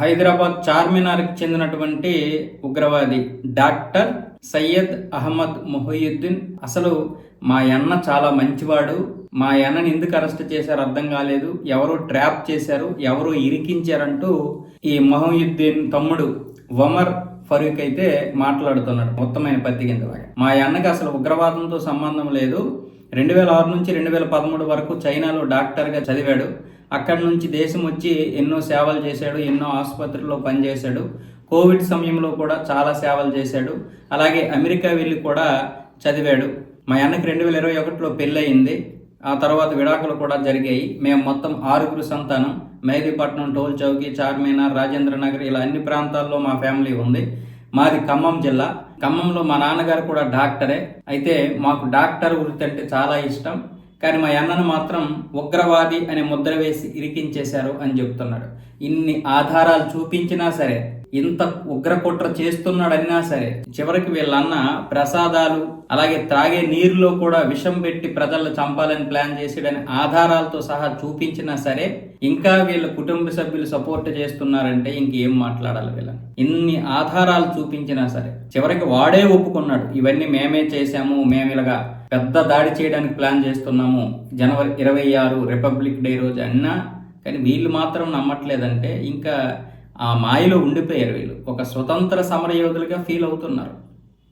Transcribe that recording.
హైదరాబాద్ చార్మినార్కి చెందినటువంటి ఉగ్రవాది డాక్టర్ సయ్యద్ అహ్మద్ మొహయుద్దీన్. అసలు మా అన్న చాలా మంచివాడు. మా అన్నని ఎందుకు అరెస్ట్ చేశారు అర్థం కాలేదు. ఎవరో ట్రాప్ చేశారు ఎవరో ఇరికించారంటూ ఈ మొహయుద్దీన్ తమ్ముడు వమర్ ఫరూక్ అయితే మాట్లాడుతున్నాడు మొత్తమైన పత్తి కిందలాగా మా అన్నకి అసలు ఉగ్రవాదంతో సంబంధం లేదు. రెండు వేల ఆరు నుంచి రెండు వేల పదమూడు వరకు చైనాలో డాక్టర్గా చదివాడు. అక్కడి నుంచి దేశం వచ్చి ఎన్నో సేవలు చేశాడు ఎన్నో ఆసుపత్రుల్లో పనిచేశాడు. కోవిడ్ సమయంలో కూడా చాలా సేవలు చేశాడు. అలాగే అమెరికా వెళ్ళి కూడా చదివాడు. మా అన్నకి రెండు వేల ఇరవై ఒకటిలో పెళ్ళయింది. ఆ తర్వాత విడాకులు కూడా జరిగాయి. మేము మొత్తం ఆరుగురు సంతానం. మెహదీపట్నం టోల్ చౌకి చార్మినార్ రాజేంద్ర నగర్ ఇలా అన్ని ప్రాంతాల్లో మా ఫ్యామిలీ ఉంది. మాది ఖమ్మం జిల్లా. ఖమ్మంలో మా నాన్నగారు కూడా డాక్టరే. అయితే మాకు డాక్టర్ వృత్తి అంటే చాలా ఇష్టం. కానీ మా అన్నను మాత్రం ఉగ్రవాది అనే ముద్ర వేసి ఇరికించేశారు అని చెప్తున్నాడు. ఇన్ని ఆధారాలు చూపించినా సరే ఇంత ఉగ్రకుట్ర చేస్తున్నాడన్నా సరే చివరికి వీళ్ళన్న ప్రసాదాలు అలాగే త్రాగే నీరులో కూడా విషం పెట్టి ప్రజలను చంపాలని ప్లాన్ చేసాడని ఆధారాలతో సహా చూపించినా సరే ఇంకా వీళ్ళ కుటుంబ సభ్యులు సపోర్ట్ చేస్తున్నారంటే ఇంకేం మాట్లాడాలి వీళ్ళని. ఇన్ని ఆధారాలు చూపించినా సరే చివరికి వాడే ఒప్పుకున్నాడు. ఇవన్నీ మేమే చేశాము మేము ఇలాగా పెద్ద దాడి చేయడానికి ప్లాన్ చేస్తున్నాము. జనవరి ఇరవై ఆరు రిపబ్లిక్ డే రోజు అన్నా కానీ వీళ్ళు మాత్రం నమ్మట్లేదంటే ఇంకా ఆ మాయలో ఉండిపోయారు వీళ్ళు. ఒక స్వతంత్ర సమరయోధులుగా ఫీల్ అవుతున్నారు.